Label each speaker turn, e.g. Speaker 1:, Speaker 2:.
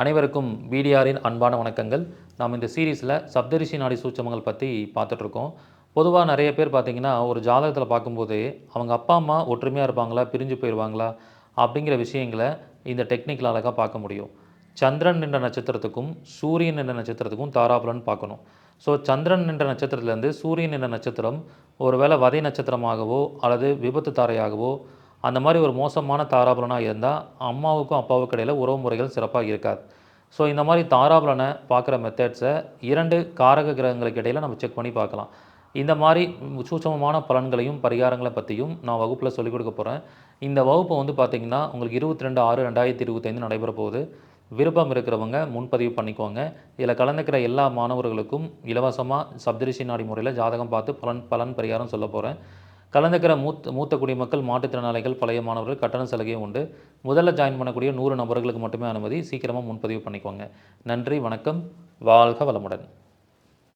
Speaker 1: அனைவருக்கும் பிடிஆரின் அன்பான வணக்கங்கள். நாம் இந்த சீரீஸில் சப்தரிஷி நாடி சூட்சமங்கள் பற்றி பார்த்துட்ருக்கோம். பொதுவாக நிறைய பேர் பார்த்திங்கன்னா ஒரு ஜாதகத்தில் பார்க்கும்போது அவங்க அப்பா அம்மா ஒற்றுமையாக இருப்பாங்களா பிரிஞ்சு போயிடுவாங்களா அப்படிங்கிற விஷயங்களை இந்த டெக்னிக்கில் அழகாக பார்க்க முடியும். சந்திரன் என்ற நட்சத்திரத்துக்கும் சூரியன் என்ற நட்சத்திரத்துக்கும் தாராபுலன் பார்க்கணும். ஸோ சந்திரன் என்ற நட்சத்திரத்திலேருந்து சூரியன் என்ற நட்சத்திரம் ஒருவேளை வதை நட்சத்திரமாகவோ அல்லது விபத்து தாரையாகவோ அந்த மாதிரி ஒரு மோசமான தாராபலனாக இருந்தால் அம்மாவுக்கும் அப்பாவுக்கும் இடையில் உறவு முறைகள் சிறப்பாக இருக்காது. ஸோ இந்த மாதிரி தாராபலனை பார்க்குற மெத்தட்ஸை இரண்டு காரக கிரகங்களுக்கு இடையில் நம்ம செக் பண்ணி பார்க்கலாம். இந்த மாதிரி சூட்சமமான பலன்களையும் பரிகாரங்களை பற்றியும் நான் வகுப்பில் சொல்லிக் கொடுக்க போகிறேன் இந்த வகுப்பு வந்து பார்த்திங்கன்னா உங்களுக்கு இருபத்தி ரெண்டு ஆறு ரெண்டாயிரத்தி இருபத்தைந்து நடைபெற போகுது. விருப்பம் இருக்கிறவங்க முன்பதிவு பண்ணிக்கோங்க. இதில் கலந்துக்கிற எல்லா மாணவர்களுக்கும் இலவசமாக சப்தரிசி நாடி முறையில் ஜாதகம் பார்த்து பலன் பலன் பரிகாரம் சொல்ல போகிறேன் கலந்துக்கிற மூத்த மூத்த குடிமக்கள் மாற்றுத்திறனாளிகள் பழைய மாணவர்கள் கட்டண சலுகையும் உண்டு. முதல்ல ஜாயின் பண்ணக்கூடிய நூறு நபர்களுக்கு மட்டுமே அனுமதி. சீக்கிரமாக முன்பதிவு பண்ணிக்கோங்க. நன்றி வணக்கம். வாழ்க வளமுடன்.